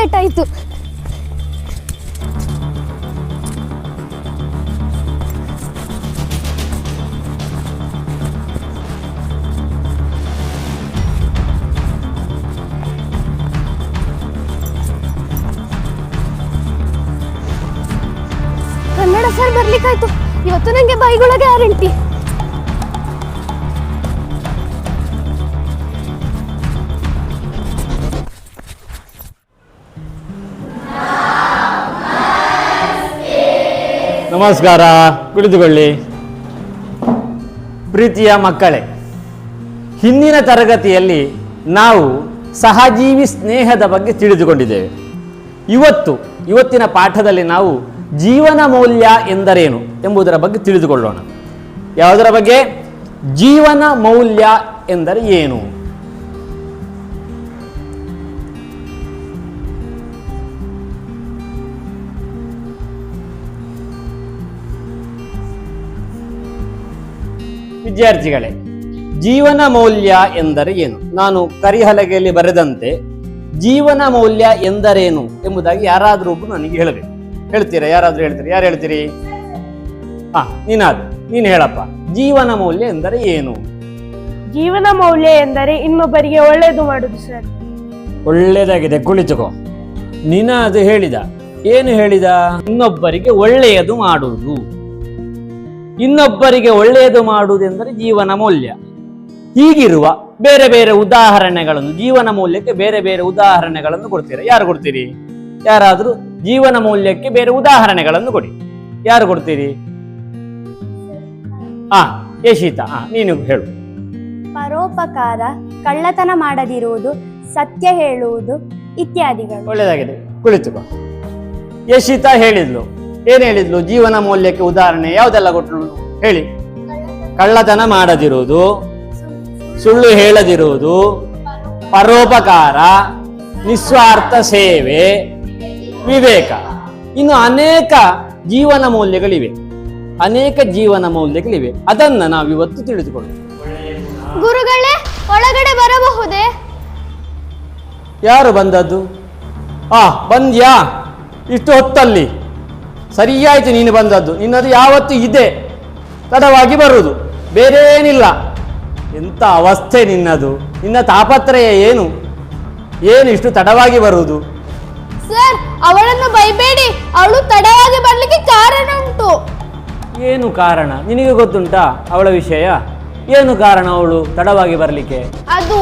Late ಆಯ್ತು. Kannada sir ಬರ್ಲಿಕ್ಕಾಯ್ತು. ಇವತ್ತು ನಂಗೆ ಬೈಗುಳ ಗ್ಯಾರಂಟಿ ನಮಸ್ಕಾರ. ಕುಳಿತುಕೊಳ್ಳಿ. ಪ್ರೀತಿಯ ಮಕ್ಕಳೇ, ಹಿಂದಿನ ತರಗತಿಯಲ್ಲಿ ನಾವು ಸಹಜೀವಿ ಸ್ನೇಹದ ಬಗ್ಗೆ ತಿಳಿದುಕೊಂಡಿದ್ದೇವೆ. ಇವತ್ತು, ಇವತ್ತಿನ ಪಾಠದಲ್ಲಿ ನಾವು ಜೀವನ ಮೌಲ್ಯ ಎಂದರೇನು ಎಂಬುದರ ಬಗ್ಗೆ ತಿಳಿದುಕೊಳ್ಳೋಣ. ಯಾವುದರ ಬಗ್ಗೆ? ಜೀವನ ಮೌಲ್ಯ ಎಂದರೆ ಏನು? ವಿದ್ಯಾರ್ಥಿಗಳೇ ಜೀವನ ಮೌಲ್ಯ ಎಂದರೆ ಏನು? ನಾನು ಕರಿಹಲಗೆಯಲ್ಲಿ ಬರೆದಂತೆ ಜೀವನ ಮೌಲ್ಯ ಎಂದರೇನು ಎಂಬುದಾಗಿ ಯಾರಾದರೂ ಒಬ್ಬರು ನನಗೆ ಹೇಳಬೇಕು. ಹೇಳ್ತೀರಾ? ಯಾರಾದರೂ ಹೇಳ್ತೀರಿ? ಯಾರು ಹೇಳ್ತೀರಿ? ಹಾ ನೀನಾದ್ರು. ನೀನು ಹೇಳಪ್ಪ. ಜೀವನ ಮೌಲ್ಯ ಎಂದರೆ ಏನು? ಜೀವನ ಮೌಲ್ಯ ಎಂದರೆ ಇನ್ನೊಬ್ಬರಿಗೆ ಒಳ್ಳೆಯದು ಮಾಡುದು ಸರ್. ಒಳ್ಳೆಯದಾಗಿದೆ. ಕುಳಿತುಕೋ. ನೀನ ಅದು ಹೇಳಿದ. ಏನು ಹೇಳಿದ? ಇನ್ನೊಬ್ಬರಿಗೆ ಒಳ್ಳೆಯದು ಮಾಡುವುದು. ಇನ್ನೊಬ್ಬರಿಗೆ ಒಳ್ಳೆಯದು ಮಾಡುವುದೆಂದರೆ ಜೀವನ ಮೌಲ್ಯ. ಹೀಗಿರುವ ಬೇರೆ ಬೇರೆ ಉದಾಹರಣೆಗಳನ್ನು ಜೀವನ ಮೌಲ್ಯಕ್ಕೆ ಬೇರೆ ಬೇರೆ ಉದಾಹರಣೆಗಳನ್ನು ಕೊಡ್ತೀರಾ? ಯಾರು ಕೊಡ್ತೀರಿ? ಯಾರಾದರೂ ಜೀವನ ಮೌಲ್ಯಕ್ಕೆ ಬೇರೆ ಉದಾಹರಣೆಗಳನ್ನು ಕೊಡಿ. ಯಾರು ಕೊಡ್ತೀರಿ? ಆ ಯಶಿತಾ ಆ ನೀನು ಹೇಳು. ಪರೋಪಕಾರ ಕಳ್ಳತನ ಮಾಡದಿರುವುದು ಸತ್ಯ ಹೇಳುವುದು ಇತ್ಯಾದಿಗಳು. ಒಳ್ಳೆಯದಾಗಿದೆ ಕುಳಿತು ಯಶಿತಾ ಹೇಳಿದ್ಲು. ಏನ್ ಹೇಳಿದ್ಲು? ಜೀವನ ಮೌಲ್ಯಕ್ಕೆ ಉದಾಹರಣೆ ಯಾವುದೆಲ್ಲ ಕೊಟ್ಟರು ಹೇಳಿ. ಕಳ್ಳತನ ಮಾಡದಿರುವುದು ಸುಳ್ಳು ಹೇಳದಿರುವುದು ಪರೋಪಕಾರ ನಿಸ್ವಾರ್ಥ ಸೇವೆ ವಿವೇಕ. ಇನ್ನು ಅನೇಕ ಜೀವನ ಮೌಲ್ಯಗಳಿವೆ. ಅನೇಕ ಜೀವನ ಮೌಲ್ಯಗಳಿವೆ. ಅದನ್ನ ನಾವಿವತ್ತು ತಿಳಿದುಕೊಳ್ಳೋಣ. ಗುರುಗಳೇ ಒಳಗಡೆ ಬರಬಹುದೇ? ಯಾರು ಬಂದದ್ದು? ಆ ಬಂದ್ಯಾ? ಇಷ್ಟು ಹೊತ್ತಲ್ಲಿ. ಸರಿಯಾಯ್ತು ನೀನು ಬಂದದ್ದು. ನಿನ್ನದು ಯಾವತ್ತು ಇದೆ. ತಡವಾಗಿ ಬರುವುದು ಬೇರೆ ಏನಿಲ್ಲ ಎಂಥ ಅವಸ್ಥೆ ನಿನ್ನದು. ನಿನ್ನ ತಾಪತ್ರಯ ಏನು? ಏನು ಇಷ್ಟು ತಡವಾಗಿ ಬರುವುದು ಸರ್ ಅವಳನ್ನು ಬೈಬೇಡಿ. ಅವಳು ತಡವಾಗಿ ಬರಲಿಕ್ಕೆ ಕಾರಣ ಉಂಟು ಏನು ಕಾರಣ? ನಿನಗೆ ಗೊತ್ತುಂಟಾ ಅವಳ ವಿಷಯ? ಏನು ಕಾರಣ ಅವಳು ತಡವಾಗಿ ಬರಲಿಕ್ಕೆ? ಅದು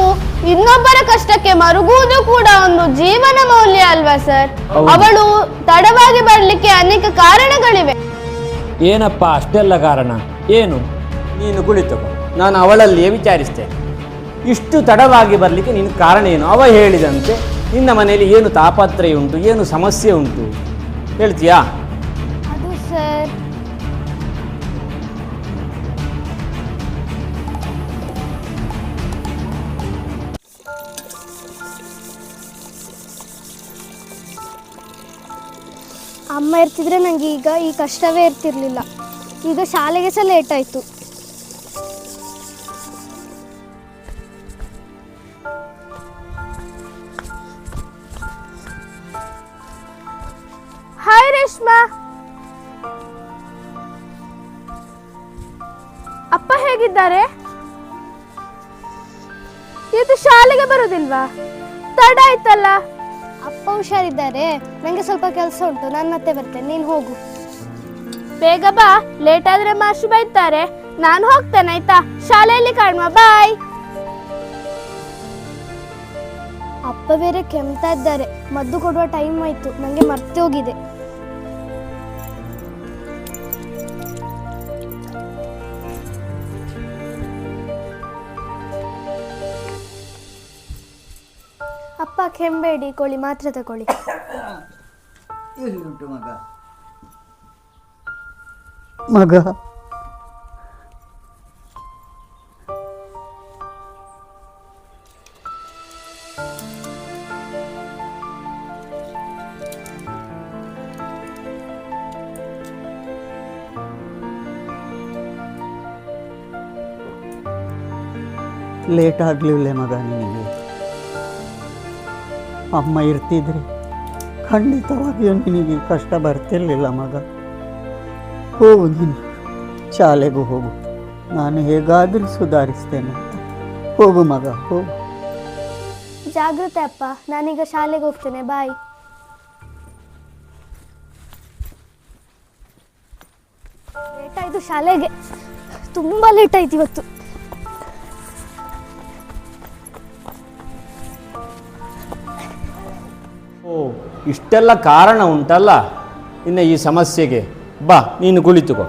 ಇನ್ನೊಬ್ಬರ ಕಷ್ಟಕ್ಕೆ ಮರುಗುವುದು ಕೂಡ ಒಂದು ಜೀವನ ಮೌಲ್ಯ ಅಲ್ವಾ ಸರ್? ಹೌದು. ಅವಳು ತಡವಾಗಿ ಬರಲಿಕ್ಕೆ ಅನೇಕ ಕಾರಣಗಳಿವೆ. ಏನಪ್ಪ ಅಷ್ಟೆಲ್ಲ ಕಾರಣ? ಏನು? ನೀನು ಕುಳಿತು ನಾನು ಅವಳಲ್ಲಿಯೇ ವಿಚಾರಿಸ್ತೇನೆ. ಇಷ್ಟು ತಡವಾಗಿ ಬರಲಿಕ್ಕೆ ನಿನ್ನ ಕಾರಣ ಏನು? ಅವ ಹೇಳಿದಂತೆ ನಿನ್ನ ಮನೆಯಲ್ಲಿ ಏನು ತಾಪತ್ರಯ ಉಂಟು ಏನು ಸಮಸ್ಯೆ ಉಂಟು? ಹೇಳ್ತೀಯಾ? ಅಮ್ಮ ಇರ್ತಿದ್ರೆ ನಂಗೆ ಈಗ ಈ ಕಷ್ಟವೇ ಇರ್ತಿರ್ಲಿಲ್ಲ. ಈಗ ಶಾಲೆಗೆ ಸಹ ಲೇಟ್ ಆಯ್ತು. ಹಾಯ್ ರೇಷ್ಮಾ ಅಪ್ಪ ಹೇಗಿದ್ದಾರೆ? ಇದು ಶಾಲೆಗೆ ಬರುದಿಲ್ವಾ? ತಡ ಆಯ್ತಲ್ಲ. ಅಪ್ಪ ಹುಷಾರಿದ್ದಾರೆ. ನನಗೆ ಸ್ವಲ್ಪ ಕೆಲಸ ಉಂಟು. ನಾನು ಮತ್ತೆ ಬರ್ತೇನೆ. ನೀನು ಹೋಗು. ಬೇಗ ಬಾ. ಲೇಟ್ ಆದ್ರೆ ಮಾಸ್ಟರ್ ಬೈತಾರೆ. ನಾನು ಹೋಗ್ತೇನೆ ಆಯ್ತಾ? ಶಾಲೆಯಲ್ಲಿ ಕಾಣುವ. ಬಾಯ್ ಅಪ್ಪ ಬೇರೆ ಕೆಮ್ತಾ ಇದ್ದಾರೆ. ಮದ್ದು ಕೊಡುವ ಟೈಮ್ ಆಯ್ತು. ನನಗೆ ಮರ್ತೆ ಅಪ್ಪ ಕೆಂಬೇಡಿ ಕೋಳಿ ಮಾತ್ರ ತಗೊಳ್ಳಿ. ಎಲ್ಲಿ ಉಂಟು ಮಗ? ಮಗ ಲೇಟ್ ಆಗಲಿಲ್ಲ ಮಗ ನಿನಗೆ. ಅಮ್ಮ ಇರ್ತಿದ್ರೆ ಖಂಡಿತವಾಗಿಯೂ ನಿನಗೆ ಕಷ್ಟ ಬರ್ತಿರ್ಲಿಲ್ಲ ಮಗ. ಹೋಗು ನೀನು, ಶಾಲೆಗೂ ಹೋಗು. ನಾನು ಹೇಗಾದರೂ ಸುಧಾರಿಸ್ತೇನೆ ಹೋಗು ಮಗ, ಹೋಗು. ಜಾಗೃತೆ ಅಪ್ಪ, ನಾನೀಗ ಶಾಲೆಗೆ ಹೋಗ್ತೇನೆ, ಬಾಯ್. ಲೇಟ್ ಆಯ್ತು ಶಾಲೆಗೆ. ತುಂಬ ಲೇಟ್ ಆಯ್ತು ಇವತ್ತು. ಇಷ್ಟೆಲ್ಲ ಕಾರಣ ಉಂಟಲ್ಲ? ಇನ್ನು ಈ ಸಮಸ್ಯೆಗೆ ಬಾ ನೀನು ಕುಳಿತುಕೋ.